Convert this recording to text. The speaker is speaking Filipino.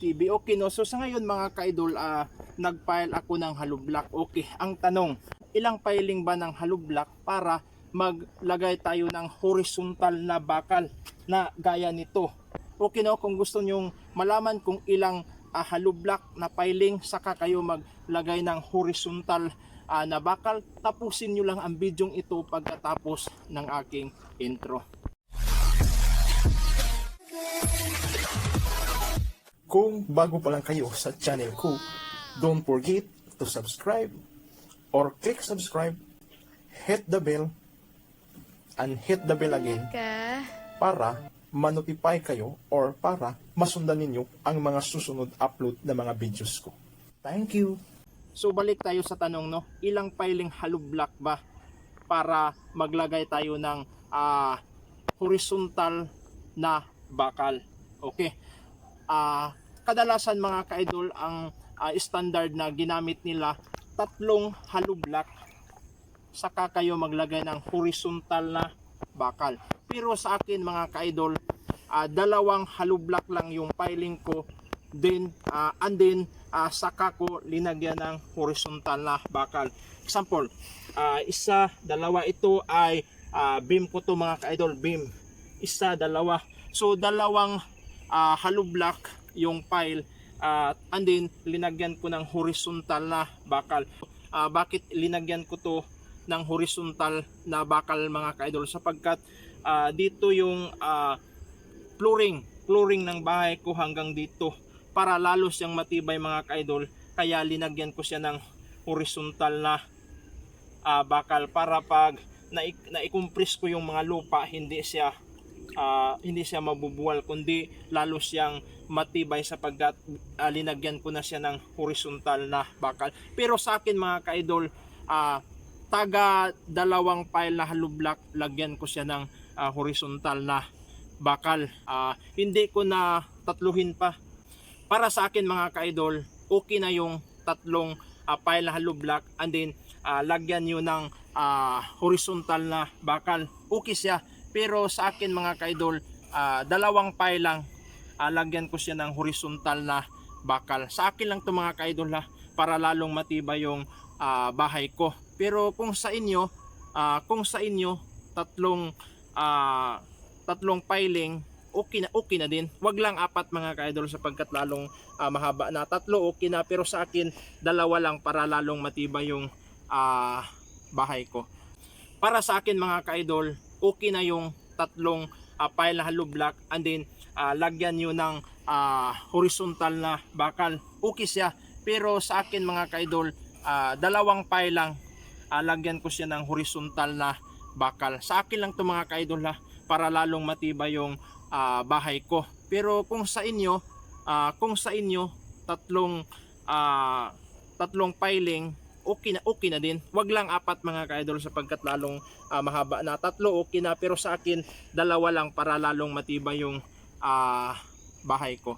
TV. Okay no, so sa ngayon mga ka-idol, ah, nag-file ako ng hollow block. Okay, ang tanong, ilang filing ba ng hollow block para maglagay tayo ng horizontal na bakal na gaya nito. Okay no, kung gusto nyong malaman kung ilang ah, hollow block na filing, saka kayo maglagay ng horizontal ah, na bakal, tapusin nyo lang ang bidyong ito pagkatapos ng aking intro. Kung bago pa lang kayo sa channel ko, don't forget to subscribe or click subscribe, hit the bell, and hit the bell again para ma-notify kayo or para masundan ninyo ang mga susunod upload na mga videos ko. Thank you! So balik tayo sa tanong no, ilang filing hollow block ba para maglagay tayo ng ah, horizontal na bakal? Okay. Ah, kadalasan mga ka-idol ang ah, standard na ginamit nila tatlong block saka kayo maglagay ng horizontal na bakal. Pero sa akin mga ka-idol, ah, dalawang block lang yung piling ko then ah, and then ah, saka ko linagyan ng horizontal na bakal. Example, ah, isa, dalawa ito ay ah, beam ko to mga ka-idol, beam. Isa, dalawa. So dalawang ah, hollow block yung pile at and then linagyan ko ng horizontal na bakal. Ah, bakit linagyan ko to ng horizontal na bakal mga ka-idol sapagkat ah, dito yung ah, flooring, flooring ng bahay ko hanggang dito para lalo siyang matibay mga ka-idol kaya linagyan ko siya ng horizontal na ah, bakal para pag na- na-compress ko yung mga lupa hindi siya ah, hindi siya mabubuwal kundi lalo siyang matibay sapagkat ah, linagyan ko na siya ng horizontal na bakal. Pero sa akin mga ka-idol ah, taga dalawang pile na block lagyan ko siya ng ah, horizontal na bakal. Ah, hindi ko na tatluhin pa. Para sa akin mga ka-idol okay na yung tatlong ah, pile na block and then ah, lagyan nyo ng ah, horizontal na bakal. Okay siya pero sa akin mga ka-idol ah, dalawang pile lang lagyan ko siya ng horizontal na bakal sa akin lang to mga ka-idol ha para lalong matibay yung ah, bahay ko pero kung sa inyo ah, kung sa inyo tatlong ah, tatlong piling okay na okay na din. Wag lang apat mga ka-idol sapagkat lalong ah, mahaba na. Tatlo okay na pero sa akin dalawa lang para lalong matibay yung ah, bahay ko. Para sa akin mga ka-idol, okay na yung tatlong ah, pile na hollow block and then ah, lagyan nyo ng ah, horizontal na bakal. Okay siya. Pero sa akin mga ka-idol, ah, dalawang pile lang ah, lagyan ko siya ng horizontal na bakal. Sa akin lang to mga ka-idol ha para lalong matibay yung ah, bahay ko. Pero kung sa inyo, ah, kung sa inyo tatlong ah, tatlong piling okay na okay na din. Wag lang apat mga ka-idol sapagkat lalong ah, mahaba na. Tatlo okay na pero sa akin dalawa lang para lalong matibay yung ah, bahay ko.